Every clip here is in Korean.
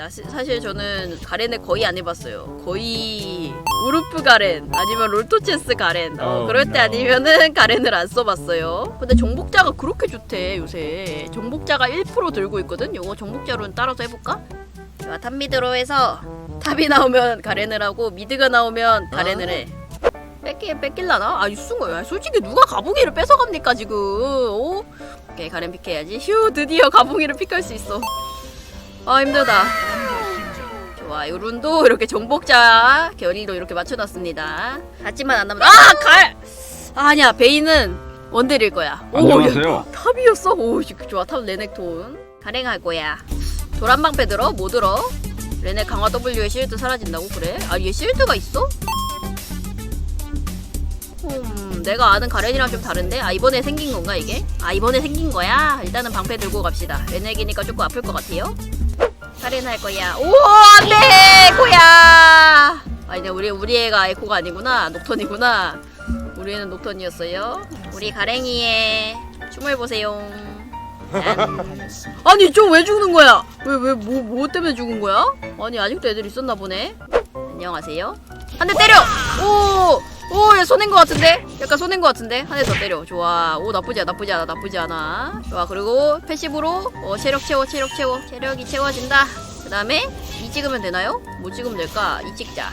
아닙니다. 시- 사실 저는 가렌을 거의 안 해봤어요. 거의 우르프 가렌 아니면 롤토체스 가렌. 어, 그럴 때. 아니면은 가렌을 안 써봤어요. 근데 정복자가 그렇게 좋대 요새. 정복자가 1% 들고 있거든. 요거 정복자로는 따라서 해볼까? 자, 탑 미드로 해서 탑이 나오면 가렌을 하고 미드가 나오면 가렌을 해. 뺏기 뺏길라나? 아 이쓴 거야. 솔직히 누가 가봉이를 뺏어갑니까 지금? 오? 오케이 가렌 픽해야지. 휴 드디어 가봉이를 픽할 수 있어. 아 힘들다. 좋아 요룬도 이렇게 정복자 결의로 이렇게 맞춰놨습니다. 하지만 안 남아. 아 갈. 아, 아니야 베이는 원딜일 거야. 오, 안녕하세요. 야, 탑이었어. 오 씨, 좋아 탑 레넥톤. 가랭할 거야. 도란방패 들어? 뭐 들어? 레넥 강화 W에 실드 사라진다고 그래? 아얘 실드가 있어? 음, 내가 아는 가렌이랑 좀 다른데? 아 이번에 생긴 건가 이게? 아 이번에 생긴 거야? 일단은 방패 들고 갑시다. 레넥이니까 조금 아플 것 같아요. 가렌 할 거야. 오 안돼 코야. 아 이제 우리 우리 애가 에코가 아니구나 녹턴이구나. 우리 애는 녹턴이었어요. 우리 가랭이의 춤을 보세요. 짠. 아니 좀 왜 죽는 거야? 왜 왜 뭐뭐 때문에 죽은 거야? 아니 아직도 애들 있었나 보네. 안녕하세요. 한 대 때려. 오. 오, 얘 손낸 거 같은데? 약간 손낸 거 같은데? 한 대 더 때려. 좋아. 오, 나쁘지 않아, 나쁘지 않아, 나쁘지 않아. 좋아. 그리고 패시브로 어, 체력 채워, 체력 채워. 체력이 채워진다. 그 다음에 이 찍으면 되나요? 뭐 찍으면 될까? 이 찍자.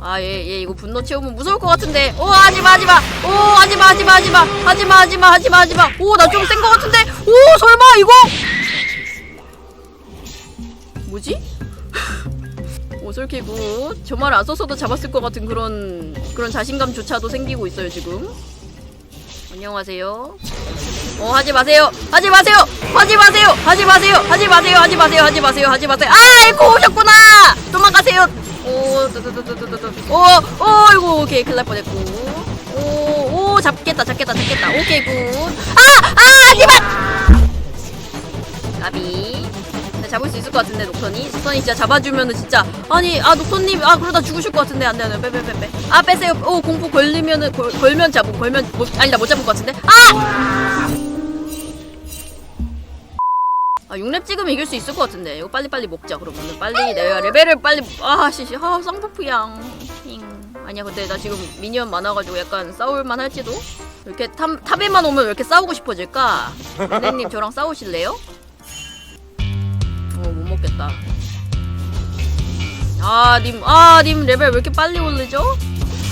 아, 얘, 얘 이거 분노 채우면 무서울 것 같은데. 오, 하지마, 하지마. 오, 하지마, 하지마, 하지마. 하지마, 하지마, 하지마, 하지마. 오, 나 좀 센 것 같은데. 오, 설마 이거? 뭐지? 오, 솔키고 저 말안 썼어도 잡았을 것 같은 그런 그런 자신감조차도 생기고 있어요 지금. 안녕하세요. 어 하지 마세요. 하지 마세요. 하지 마세요. 하지 마세요. 하지 마세요. 하지 마세요. 하지 마세요. 하지 마세요. 아이고 오셨구나. 도망가세요. 오, 뜨뜨뜨뜨뜨뜨. 오, 오, 아이고 오케이 큰일 날 뻔했고. 오, 오 잡겠다, 잡겠다, 잡겠다. 오케이 굿. 아, 아, 하지마. 가비. 네, 잡을 수 있을 것 같은데 녹턴이? 녹턴이 진짜 잡아주면은 진짜 아니 아 녹턴님 아 그러다 죽으실 것 같은데. 안돼 안돼. 빼빼빼빼. 아 빼세요. 오 공포 걸리면은 걸, 걸면 잡고 걸면 못, 아니다 못 잡을 것 같은데. 아! 아 6렙 찍으면 이길 수 있을 것 같은데. 이거 빨리빨리 먹자 그러면은. 빨리 내가 레벨을 빨리 아 씨씨. 아 쌍꺼풀양 힝. 아니야 근데 나 지금 미니언 많아가지고 약간 싸울만 할지도? 이렇게 탑, 탑에만 오면 왜 이렇게 싸우고 싶어질까? 선생님 저랑 싸우실래요? 어, 못 먹겠다. 아, 님, 아, 님 레벨 왜 이렇게 빨리 오르죠?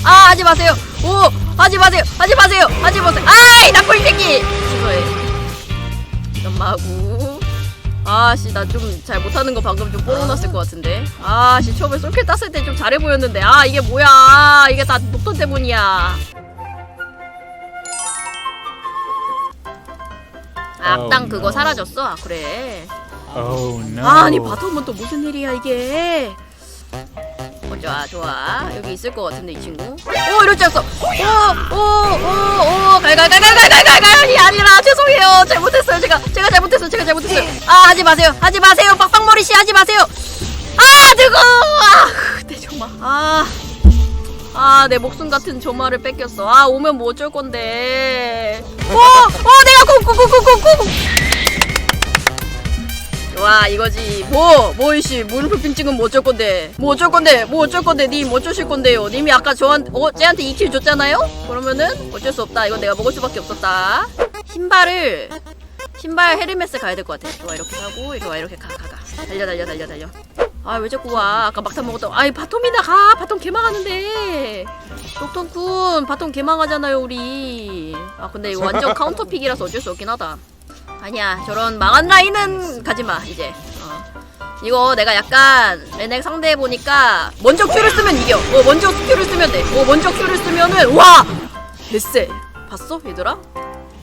아, 하지 마세요. 오, 하지 마세요. 하지 마세요. 하지 마세요. 아이, 나쁜 새끼. 싫어해. 연마하고. 아, 씨, 나 좀 잘 못하는 거 방금 좀 뽀록났을 것 같은데. 아, 씨, 처음에 솔킬 땄을 때 좀 잘해 보였는데. 아, 이게 뭐야. 이게 다 녹턴 때문이야. 아, 앞당 Oh, 그거. 사라졌어? 아, 그래. Oh no. 아니 바텀은 또 무슨 일이야 이게? 어 좋아 좋아. 여기 있을 것 같은데 이 친구? 오 이럴 줄 알았어. 오오오오 갈갈갈갈갈갈갈이 아니라 죄송해요. 잘못했어요 제가. 제가 잘못했어요 제가 잘못했어요. 아 하지 마세요 하지 마세요. 빡빡머리 씨 하지 마세요. 아 뜨거워 아내 조마. 아 아 내 목숨 같은 조마를 뺏겼어. 아 오면 뭐 어쩔 건데. 오 오 내가 쿵쿵쿵쿵쿵쿵 와 이거지. 뭐 뭐 이씨 무릎을 빙 찍으면 뭐 어쩔 건데? 뭐 어쩔 건데? 뭐 어쩔 건데? 님 어쩌실 건데요? 님이 아까 저한테 어 쟤한테 2킬 줬잖아요? 그러면은 어쩔 수 없다. 이건 내가 먹을 수밖에 없었다. 신발을 신발 헤르메스 가야 될 것 같아. 좋아 이렇게 하고 와 이렇게 가 가 가. 달려 달려 달려 달려. 아 왜 자꾸 와? 아까 막탄 먹었다 아이 바텀이나? 가! 바텀 개망하는데. 녹턴쿤 바텀 개망하잖아요 우리. 아 근데 이거 완전 카운터픽이라서 어쩔 수 없긴 하다 아니야 저런 망한 라인은 가지마 이제. 어. 이거 내가 약간 레넥 상대해 보니까 먼저 큐를 쓰면 이겨. 어 먼저 큐를 쓰면 돼어 먼저 큐를 쓰면은 와! 됐세 봤어 얘들아?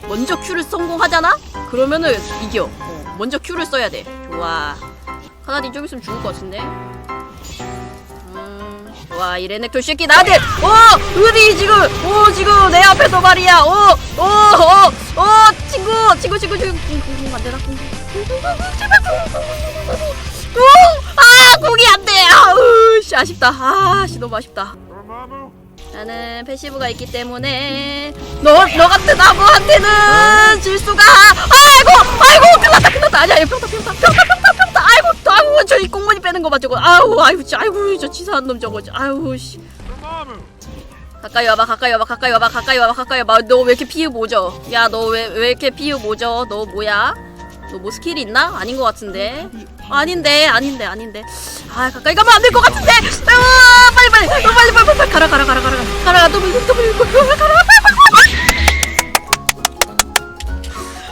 먼저 큐를 성공하잖아? 그러면은 이겨. 어, 먼저 큐를 써야 돼. 좋아. 하나님 좀 있으면 죽을 것 같은데. 음, 와, 이 레넥 돌새끼 나한테, 어, 어디 지금, 어, 지금 내 앞에서 말이야, 어, 어, 어, 어, 친구 친구 친구 친구. 궁궁 안되나 제발 궁궁아 어? 궁이 안돼. 아우씨 아쉽다. 아씨 너무 아쉽다. 나는 패시브가 있기 때문에 너 너 같은 나무한테는 어? 질 수가. 아이고 아이고 끝났다 끝났다. 아니야 평타 평타 평타 평타 평타 아이고 아이고 저이 꽁무니 빼는 거봐 저거. 아우 아이고 아이고 저 치사한 놈 저거. 아우 씨. 가까이 와봐 가까이 와봐 가까이 와봐 가까이 와봐 가까이 와봐. 너 왜 이렇게 피우 모져 야 너 왜 왜 이렇게 피우 모져 너 뭐야? 너 뭐 스킬이 있나? 아닌 것 같은데. 아닌데 아닌데 아닌데. 아 가까이 가면 안 될 것 같은데. 아 빨리 빨리 너 빨리 빨리 빨리. 가라 가라 가라 가라. 가라 너 빨리 너 빨리 가라 가라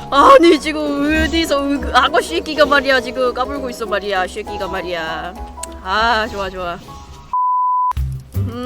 아니 지금 어디서 그, 악어 쉐끼가 말이야. 지금 까불고 있어 말이야. 쉐끼가 말이야. 아 좋아 좋아. 음.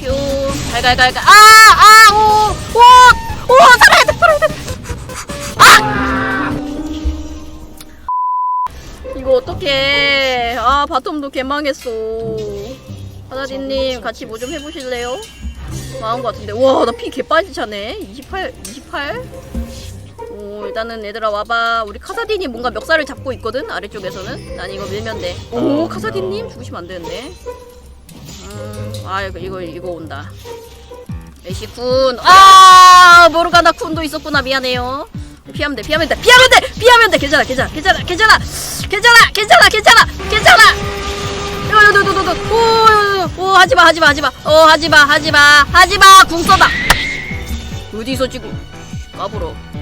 큐 갈갈갈갈 아 아 오 오 오 살아야 돼 살아야 돼. 아 이거 어떡해. 아 바텀도 개망했어. 하나디님 같이 뭐 좀 해보실래요? 망한 것 같은데. 와 나 피 개빠지 차네. 28 28. 오 일단은 얘들아 와봐 우리 카사딘이 뭔가 멱살을 잡고 있거든 아래쪽에서는 난 이거 밀면 돼오 어, 카사딘님 no. 죽으시면 안 되는데 음 아 이거 이거 이거 온다. 애쉬쿤. 아 모르가나 쿤도 있었구나. 미안해요. 피하면 돼 피하면 돼 피하면 돼 피하면 돼. 괜찮아 괜찮아 괜찮아 괜찮아 괜찮아 괜찮아 괜찮아 괜찮아. 오오오오 하지마 하지마 하지마. 어 하지마 하지마 하지마. 궁 써다 어디서 지금 까불어 음,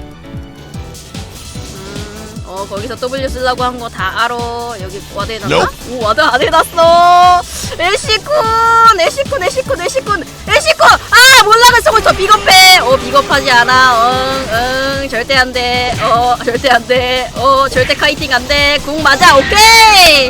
어 거기서 W 쓰려고 한 거 다 알아. 여기 와드 해놨나? 오 와드 안 해놨어 애쉬쿤 애쉬쿤 애쉬쿤 애쉬쿤 애쉬쿤 아 몰라면서 저 비겁해 어 비겁하지 않아 응응 응, 절대 안돼 어 절대 안돼 어 절대 카이팅 안돼 궁 맞아 오케이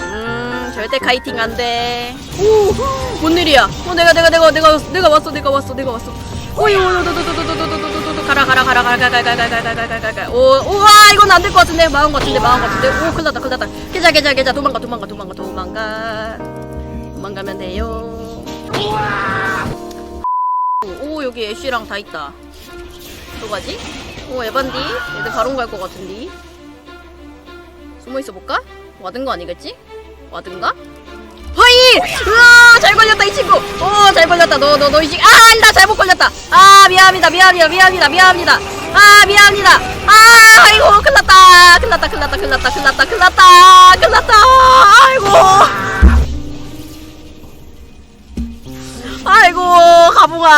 음 절대 카이팅 안돼 오뭔 일이야 어 내가 내가 내가 내가 내가 왔어 내가 왔어 내가 왔어 오이 오이 오이 오이 오이 가라 가라 가라 가라 가라 가라 가라 가라 가라 가라 가라 오 우와 이건 안 될 것 같은데 마음 같은데 마음 같은데 오 큰일 났다 큰일 났다 계자 계자 계자 도망가 도망가 도망가 도망가 도망가면 돼요 오 여기 애쉬랑 다 있다 어떡하지? 오 에반디 얘들 바로 갈것 같은데 숨어 있어 볼까? 와든 거 아니겠지? 와든가? 허이! 으아! 잘 걸렸다 이 친구! 오잘 걸렸다. 너 너 너 이 친구. 아 아니다. 잘못 걸렸다. 아 미안합니다. 미안합니다 미안합니다. 미안합니다. 아 미안합니다. 아 아이고 큰났다. 큰났다 큰났다 큰났다 큰났다 큰났다 큰났다. 아이고. 아이고 가붕아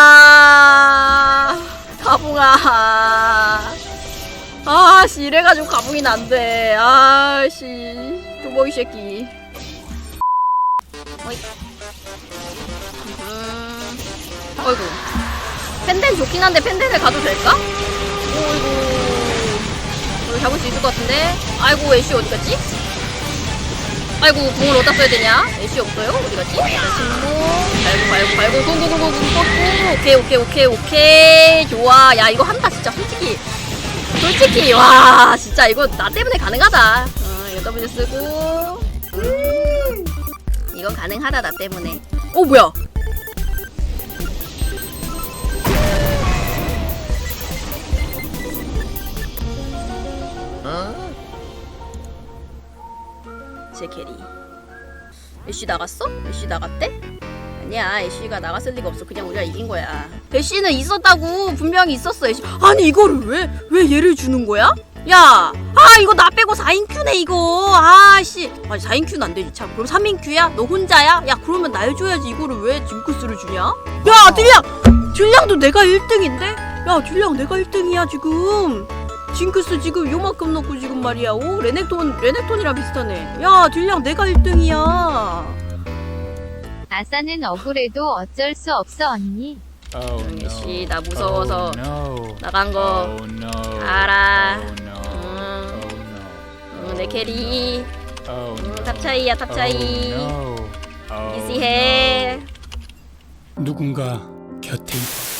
가붕아 아씨 이래가지고 가붕이 난데 아씨 두보이 새끼. 음, 어이구. 펜덴 좋긴 한데 펜덴을 가도 될까? 어이구. 여기 잡을 수 있을 것 같은데? 아이고, 애쉬 어디 갔지? 아이고, 궁을 어디다 써야 되냐? 애쉬 없어요? 어디 갔지? 일단 침묵. 발고, 발고, 발고, 쿵쿵쿵쿵 꺾고. 오케이, 오케이, 오케이, 오케이. 좋아. 야, 이거 한다, 진짜. 솔직히. 솔직히, 와, 진짜 이거 나 때문에 가능하다. 어, 이거 W 쓰고. 음. 이건 가능하다 나 때문에. 어 뭐야? 제 캐리. 애쉬 나갔어? 애쉬 나갔대? 아니야 애쉬가 나갔을 리가 없어 그냥 우리가 이긴 거야 애쉬는 있었다고 분명히 있었어 애쉬 아니 이거를 왜 왜 얘를 주는 거야? 야, 아 이거 나 빼고 4인 큐네 이거. 아씨, 아니 4인 큐는 안 되지 참. 그럼 3인 큐야? 너 혼자야? 야 그러면 날 줘야지 이거를 왜 징크스를 주냐? 야, 딜량, 딜량도 내가 1등인데? 야, 딜량 내가 1등이야 지금. 징크스 지금 요만큼 넣고 지금 말이야. 오, 레넥톤, 레넥톤이랑 비슷하네. 야, 딜량 내가 1등이야. 아싸는 억울해도 어쩔 수 없어 언니. Oh 조용히 no. 씨, 나 무서워서 Oh, no. 나간 거. Oh no. 알아. Oh no. 내 캐리. Oh 응, no. 탑 차이야, 탑 차이. Oh no. Oh 이지해. 누군가 곁에 있다.